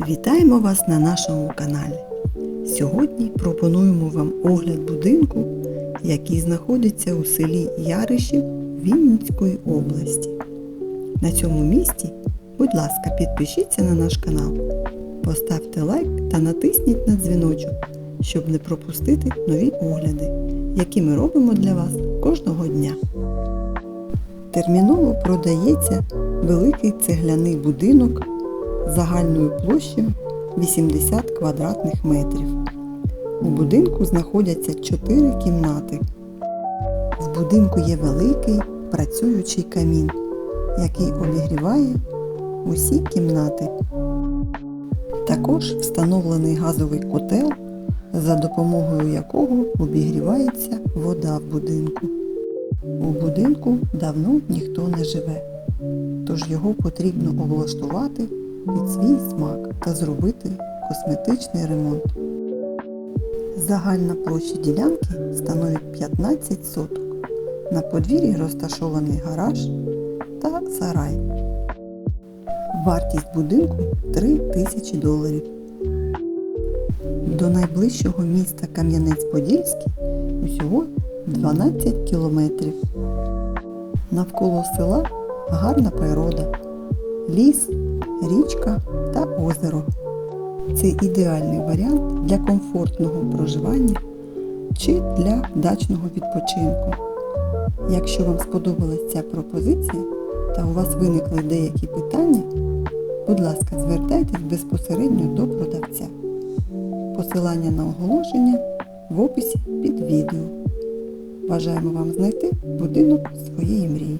Вітаємо вас на нашому каналі. Сьогодні пропонуємо вам огляд будинку, який знаходиться у селі Яришів Вінницької області. На цьому місці, будь ласка, підпишіться на наш канал, поставте лайк та натисніть на дзвіночок, щоб не пропустити нові огляди, які ми робимо для вас кожного дня. Терміново продається великий цегляний будинок загальною площею 80 квадратних метрів. У будинку знаходяться 4 кімнати. В будинку є великий працюючий камін, який обігріває усі кімнати. Також встановлений газовий котел, за допомогою якого обігрівається вода в будинку. У будинку давно ніхто не живе, тож його потрібно облаштувати під свій смак та зробити косметичний ремонт. Загальна площа ділянки становить 15 соток. На подвір'ї розташований гараж та сарай. Вартість будинку 3 тисячі доларів. До найближчого міста Кам'янець-Подільський усього 12 кілометрів. Навколо села гарна природа, ліс, річка та озеро. Це ідеальний варіант для комфортного проживання чи для дачного відпочинку. Якщо вам сподобалась ця пропозиція та у вас виникли деякі питання, будь ласка, звертайтесь безпосередньо до продавця. Посилання на оголошення в описі під відео. Бажаємо вам знайти будинок своєї мрії.